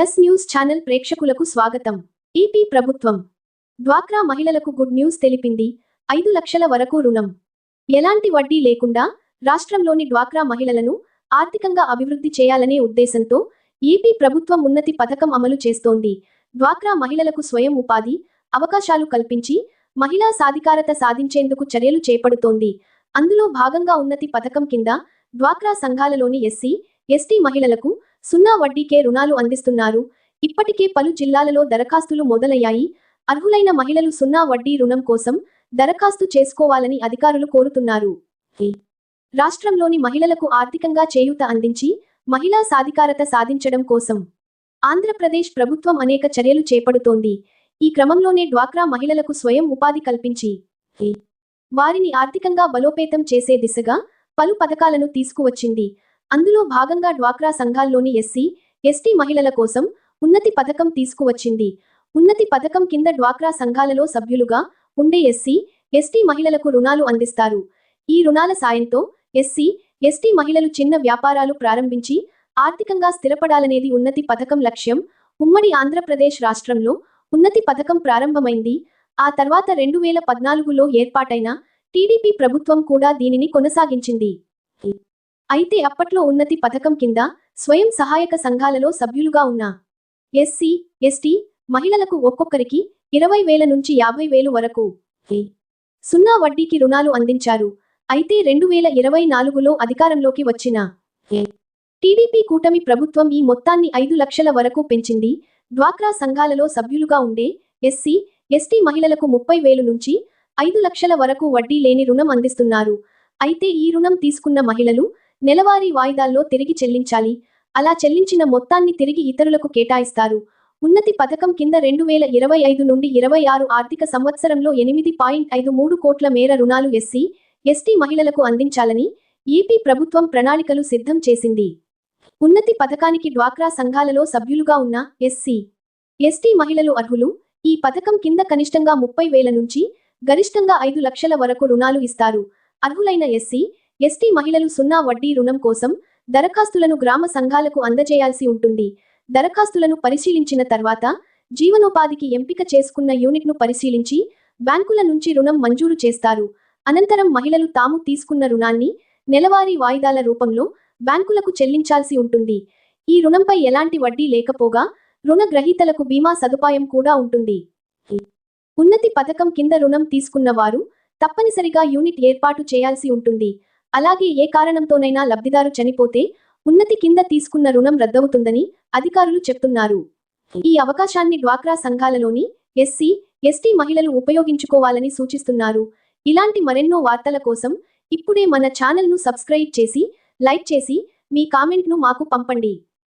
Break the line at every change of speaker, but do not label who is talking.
Yes news channel ప్రేక్షకులకు స్వాగతం. EP ప్రభుత్వం. డ్వాక్రా మహిళలకు గుడ్ న్యూస్ తెలిపింది. ఐదు లక్షల వరకు రుణం. ఎలాంటి వడ్డీ లేకుండా రాష్ట్రంలోని డ్వాక్రా మహిళలను ఆర్థికంగా అభివృద్ధి చేయాలనే ఉద్దేశంతో ఏపీ ప్రభుత్వం ఉన్నతి పథకం అమలు చేస్తోంది. డ్వాక్రా మహిళలకు స్వయం ఉపాధి అవకాశాలు కల్పించి మహిళా సాధికారత సాధించేందుకు చర్యలు చేపడుతోంది. అందులో భాగంగా ఉన్నతి పథకం కింద డ్వాక్రా సంఘాలలోని ఎస్సీ ఎస్టీ మహిళలకు సున్నా వడ్డీకే రుణాలు అందిస్తున్నారు. ఇప్పటికే పలు జిల్లాలలో దరఖాస్తులు మొదలయ్యాయి. అర్హులైన మహిళలు సున్నా వడ్డీ రుణం కోసం దరఖాస్తు చేసుకోవాలని అధికారులు కోరుతున్నారు. రాష్ట్రంలోని మహిళలకు ఆర్థికంగా చేయూత అందించి మహిళా సాధికారత సాధించడం కోసం ఆంధ్రప్రదేశ్ ప్రభుత్వం అనేక చర్యలు చేపడుతోంది. ఈ క్రమంలోనే డ్వాక్రా మహిళలకు స్వయం ఉపాధి కల్పించి వారిని ఆర్థికంగా బలోపేతం చేసే దిశగా పలు పథకాలను తీసుకువచ్చింది. అందులో భాగంగా డ్వాక్రా సంఘాల్లోని ఎస్సీ ఎస్టీ మహిళల కోసం ఉన్నతి పథకం తీసుకువచ్చింది. ఉన్నతి పథకం కింద డ్వాక్రా సంఘాలలో సభ్యులుగా ఉండే ఎస్సీ ఎస్టీ మహిళలకు రుణాలు అందిస్తారు. ఈ రుణాల సాయంతో ఎస్సీ ఎస్టీ మహిళలు చిన్న వ్యాపారాలు ప్రారంభించి ఆర్థికంగా స్థిరపడాలనేది ఉన్నతి పథకం లక్ష్యం. ఉమ్మడి ఆంధ్రప్రదేశ్ రాష్ట్రంలో ఉన్నతి పథకం ప్రారంభమైంది. ఆ తర్వాత రెండు వేల పద్నాలుగులో ఏర్పాటైన టీడీపీ ప్రభుత్వం కూడా దీనిని కొనసాగించింది. అయితే అప్పట్లో ఉన్నతి పథకం కింద స్వయం సహాయక సంఘాలలో సభ్యులుగా ఉన్న ఎస్సీ ఎస్టీ మహిళలకు ఒక్కొక్కరికి ఇరవై వేల నుంచి యాభై వేలు వరకు సున్నా వడ్డీకి రుణాలు అందించారు. అయితే రెండు వేల ఇరవై నాలుగులో అధికారంలోకి వచ్చిన ఏ టీడీపీ కూటమి ప్రభుత్వం ఈ మొత్తాన్ని ఐదు లక్షల వరకు పెంచింది. డ్వాక్రా సంఘాలలో సభ్యులుగా ఉండే ఎస్సీ ఎస్టీ మహిళలకు ముప్పై వేలు నుంచి ఐదు లక్షల వరకు వడ్డీ లేని రుణం అందిస్తున్నారు. అయితే ఈ రుణం తీసుకున్న మహిళలు నెలవారీ వాయిదాల్లో తిరిగి చెల్లించాలి. అలా చెల్లించిన మొత్తాన్ని తిరిగి ఇతరులకు కేటాయిస్తారు. ఉన్నతి పథకం కింద రెండు వేల ఇరవై ఐదు నుండి ఇరవై ఆరు ఆర్థిక సంవత్సరంలో ఎనిమిది పాయింట్ ఐదు మూడు కోట్ల మేర రుణాలు ఎస్సీ ఎస్టీ మహిళలకు అందించాలని ఏపీ ప్రభుత్వం ప్రణాళికలు సిద్ధం చేసింది. ఉన్నతి పథకానికి డ్వాక్రా సంఘాలలో సభ్యులుగా ఉన్న ఎస్సీ ఎస్టీ మహిళలు అర్హులు ఈ పథకం కింద కనిష్టంగా ముప్పై వేల నుంచి గరిష్టంగా ఐదు లక్షల వరకు రుణాలు ఇస్తారు. అర్హులైన ఎస్సీ ఎస్టీ మహిళలు సున్నా వడ్డీ రుణం కోసం దరఖాస్తులను గ్రామ సంఘాలకు అందజేయాల్సి ఉంటుంది. దరఖాస్తులను పరిశీలించిన తర్వాత జీవనోపాధికి ఎంపిక చేసుకున్న యూనిట్ను పరిశీలించి బ్యాంకుల నుంచి రుణం మంజూరు చేస్తారు. అనంతరం మహిళలు తాము తీసుకున్న రుణాన్ని నెలవారీ వాయిదాల రూపంలో బ్యాంకులకు చెల్లించాల్సి ఉంటుంది. ఈ రుణంపై ఎలాంటి వడ్డీ లేకపోగా రుణగ్రహీతలకు బీమా సదుపాయం కూడా ఉంటుంది. ఉన్నతి పథకం కింద రుణం తీసుకున్న వారు తప్పనిసరిగా యూనిట్ ఏర్పాటు చేయాల్సి ఉంటుంది. అలాగే ఏ కారణంతోనైనా లబ్ధిదారు చనిపోతే ఉన్నతి కింద తీసుకున్న రుణం రద్దవుతుందని అధికారులు చెప్తున్నారు. ఈ అవకాశాన్ని డ్వాక్రా సంఘాలలోని ఎస్సీ ఎస్టీ మహిళలు ఉపయోగించుకోవాలని సూచిస్తున్నారు. ఇలాంటి మరెన్నో వార్తల కోసం ఇప్పుడే మన ఛానల్ను సబ్స్క్రైబ్ చేసి లైక్ చేసి మీ కామెంట్ను మాకు పంపండి.